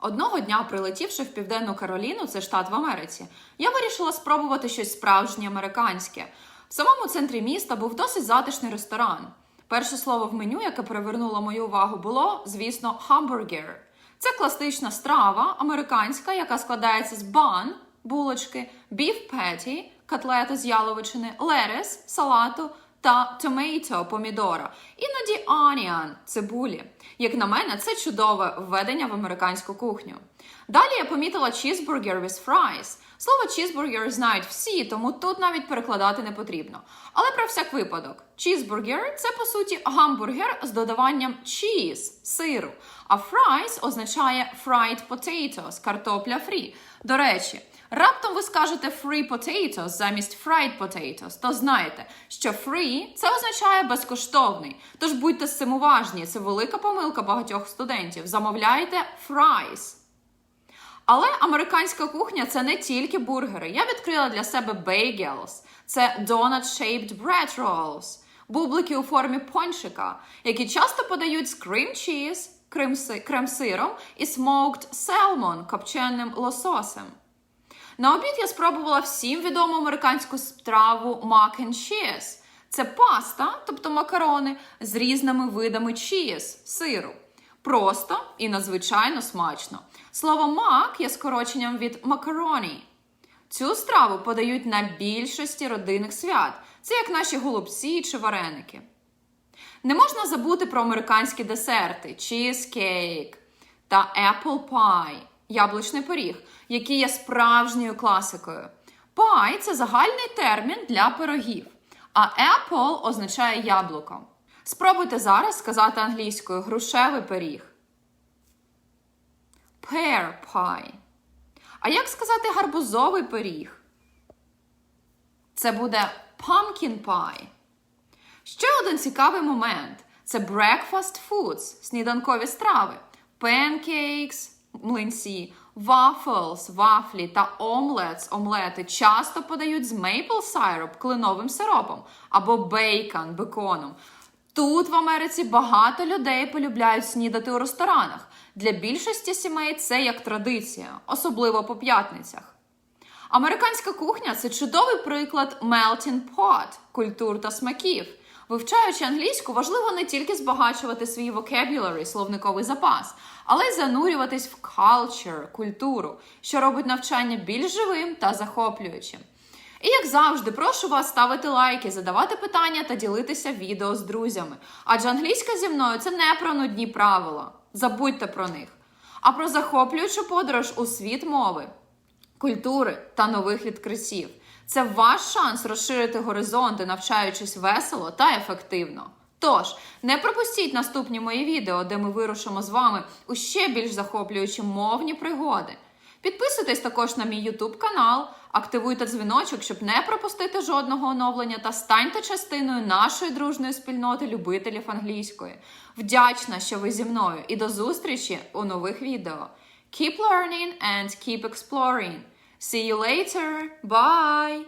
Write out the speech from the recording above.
Одного дня, прилетівши в Південну Кароліну, це штат в Америці, я вирішила спробувати щось справжнє американське. В самому центрі міста був досить затишний ресторан. Перше слово в меню, яке привернуло мою увагу, було, звісно, хамбургер. Це класична страва американська, яка складається з бан, булочки, біф петі, котлети з яловичини, лерес, салату та tomato, помідора, іноді onion, цибулі. Як на мене, це чудове введення в американську кухню. Далі я помітила cheeseburger with fries. Слово cheeseburger знають всі, тому тут навіть перекладати не потрібно. Але про всяк випадок, cheeseburger – це по суті гамбургер з додаванням cheese – сиру, а fries означає fried potatoes – картопля фрі. До речі, раптом ви скажете free potatoes замість fried potatoes, то знайте, що free – це означає безкоштовний. Тож будьте з цим уважні, це велика помилка багатьох студентів. Замовляйте fries. Але американська кухня це не тільки бургери. Я відкрила для себе bagels. Це donut-shaped bread rolls, бублики у формі пончика, які часто подають з cream cheese, крем-сиром і smoked salmon, копченим лососем. На обід я спробувала всім відому американську страву mac and cheese. Це паста, тобто макарони, з різними видами чіз, сиру. Просто і надзвичайно смачно. Слово мак є скороченням від макароні. Цю страву подають на більшості родинних свят. Це як наші голубці чи вареники. Не можна забути про американські десерти чізкейк та apple pie – яблучний пиріг, які є справжньою класикою. Pie – це загальний термін для пирогів, а apple означає яблуко. Спробуйте зараз сказати англійською грушевий пиріг. Pear pie. А як сказати гарбузовий пиріг? Це буде pumpkin pie. Ще один цікавий момент це breakfast foods, сніданкові страви, pancakes, млинці, waffles, вафлі та omelets, омлети часто подають з maple syrup, кленовим сиропом, або bacon, беконом. Тут в Америці багато людей полюбляють снідати у ресторанах. Для більшості сімей це як традиція, особливо по п'ятницях. Американська кухня це чудовий приклад melting pot культур та смаків. Вивчаючи англійську, важливо не тільки збагачувати свій vocabulary, словниковий запас, але й занурюватись в culture, культуру, що робить навчання більш живим та захоплюючим. І як завжди, прошу вас ставити лайки, задавати питання та ділитися відео з друзями. Адже англійська зі мною це не про нудні правила. Забудьте про них, а про захоплюючу подорож у світ мови, культури та нових відкриттів. Це ваш шанс розширити горизонти, навчаючись весело та ефективно. Тож, не пропустіть наступні мої відео, де ми вирушимо з вами у ще більш захоплюючі мовні пригоди. Підписуйтесь також на мій YouTube канал, активуйте дзвіночок, щоб не пропустити жодного оновлення, та станьте частиною нашої дружної спільноти любителів англійської. Вдячна, що ви зі мною, і до зустрічі у нових відео. Keep learning and keep exploring. See you later. Bye!